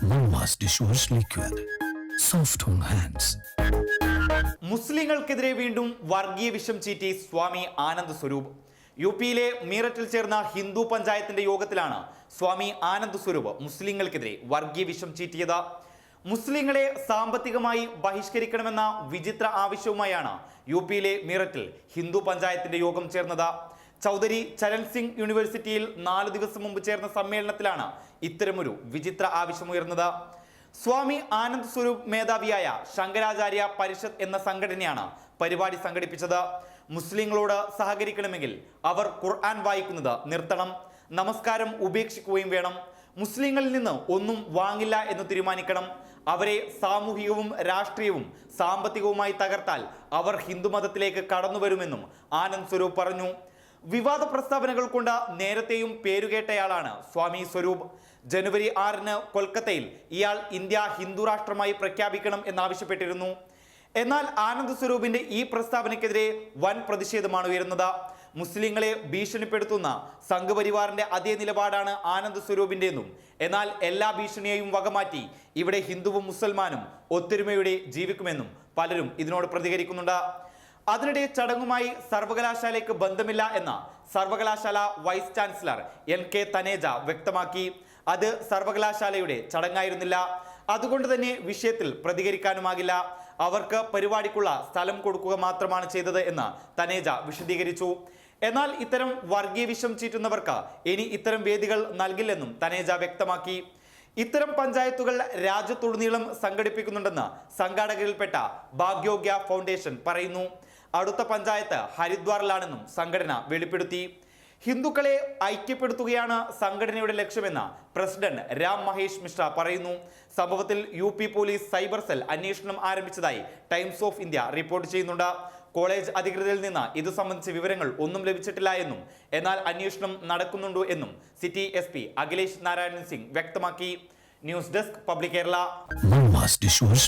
Mama's dishwash liquid. Soft on hands. മുസ്ലിങ്ങൾക്കെതിരെ വീണ്ടും വർഗീയ വിഷം ചീറ്റി സ്വാമി ആനന്ദ് സ്വരൂപ് യു പിയിലെ മീററ്റിൽ ചേർന്ന ഹിന്ദു പഞ്ചായത്തിന്റെ യോഗത്തിലാണ് സ്വാമി ആനന്ദ് സ്വരൂപ് മുസ്ലിങ്ങൾക്കെതിരെ വർഗീയ വിഷം ചീറ്റിയത് മുസ്ലിങ്ങളെ സാമ്പത്തികമായി ബഹിഷ്കരിക്കണമെന്ന വിചിത്ര ആവശ്യവുമായാണ് യു പിയിലെ മീററ്റിൽ ഹിന്ദു പഞ്ചായത്തിന്റെ യോഗം ചേർന്നത് ചൗധരി ചരൺ സിംഗ് യൂണിവേഴ്സിറ്റിയിൽ നാല് ദിവസം മുമ്പ് ചേർന്ന സമ്മേളനത്തിലാണ് ഇത്തരമൊരു വിചിത്ര ആവശ്യമുയർന്നത്. സ്വാമി ആനന്ദ് സ്വരൂപ് മേധാവിയായ ശങ്കരാചാര്യ പരിഷത്ത് എന്ന സംഘടനയാണ് പരിപാടി സംഘടിപ്പിച്ചത്. മുസ്ലിങ്ങളോട് സഹകരിക്കണമെങ്കിൽ അവർ ഖുർആൻ വായിക്കുന്നത് നിർത്തണം. നമസ്കാരം ഉപേക്ഷിക്കുകയും വേണം. മുസ്ലിങ്ങളിൽ നിന്ന് ഒന്നും വാങ്ങില്ല എന്ന് തീരുമാനിക്കണം. അവരെ സാമൂഹികവും രാഷ്ട്രീയവും സാമ്പത്തികവുമായി തകർത്താൽ അവർ ഹിന്ദുമതത്തിലേക്ക് കടന്നുവരുമെന്നും ആനന്ദ് സ്വരൂപ് പറഞ്ഞു. വിവാദ പ്രസ്താവനകൾ കൊണ്ട് നേരത്തെയും പേരുകേട്ടയാളാണ് സ്വാമി സ്വരൂപ്. ജനുവരി ആറിന് കൊൽക്കത്തയിൽ ഇയാൾ ഇന്ത്യ ഹിന്ദു രാഷ്ട്രമായി പ്രഖ്യാപിക്കണം എന്നാവശ്യപ്പെട്ടിരുന്നു. എന്നാൽ ആനന്ദ് സ്വരൂപിന്റെ ഈ പ്രസ്താവനയ്ക്കെതിരെ വൻ പ്രതിഷേധമാണ് ഉയരുന്നത്. മുസ്ലിങ്ങളെ ഭീഷണിപ്പെടുത്തുന്ന സംഘപരിവാറിന്റെ അതേ നിലപാടാണ് ആനന്ദ് സ്വരൂപിന്റെയെന്നും എന്നാൽ എല്ലാ ഭീഷണിയെയും വകമാറ്റി ഇവിടെ ഹിന്ദുവും മുസൽമാനും ഒത്തൊരുമയോടെ ജീവിക്കുമെന്നും പലരും ഇതിനോട് പ്രതികരിക്കുന്നുണ്ട്. അതിനിടെ ചടങ്ങുമായി സർവകലാശാലയ്ക്ക് ബന്ധമില്ല എന്ന് സർവകലാശാല vice chancellor N K Taneja വ്യക്തമാക്കി. അത് സർവകലാശാലയുടെ ചടങ്ങായിരുന്നില്ല. അതുകൊണ്ട് തന്നെ വിഷയത്തിൽ പ്രതികരിക്കാനുമാകില്ല. അവർക്ക് പരിപാടിക്കുള്ള സ്ഥലം കൊടുക്കുക മാത്രമാണ് ചെയ്തത് എന്ന് തനേജ വിശദീകരിച്ചു. എന്നാൽ ഇത്തരം വർഗീയ വിഷം ചീറ്റുന്നവർക്ക് ഇനി ഇത്തരം വേദികൾ നൽകില്ലെന്നും തനേജ വ്യക്തമാക്കി. ഇത്തരം പഞ്ചായത്തുകൾ രാജ്യത്തുടനീളം സംഘടിപ്പിക്കുന്നുണ്ടെന്ന് സംഘാടകരിൽപ്പെട്ട ഭാഗ്യോഗ്യ ഫൗണ്ടേഷൻ പറയുന്നു. അടുത്ത പഞ്ചായത്ത് ഹരിദ്വാറിലാണെന്നും സംഘടന വെളിപ്പെടുത്തി. ഹിന്ദുക്കളെ ഐക്യപ്പെടുത്തുകയാണ് സംഘടനയുടെ ലക്ഷ്യമെന്ന് പ്രസിഡന്റ് രാം മഹേഷ് മിശ്ര പറയുന്നു. സംഭവത്തിൽ U P police cyber cell അന്വേഷണം ആരംഭിച്ചതായി ടൈംസ് ഓഫ് ഇന്ത്യ റിപ്പോർട്ട് ചെയ്യുന്നുണ്ട്. കോളേജ് അധികൃതരിൽ നിന്ന് ഇത് സംബന്ധിച്ച വിവരങ്ങൾ ഒന്നും ലഭിച്ചിട്ടില്ല എന്നും എന്നാൽ അന്വേഷണം നടക്കുന്നുണ്ടോ എന്നും city S P Akhilesh Narayanan Singh വ്യക്തമാക്കി. News desk public Kerala. Mama's dishwash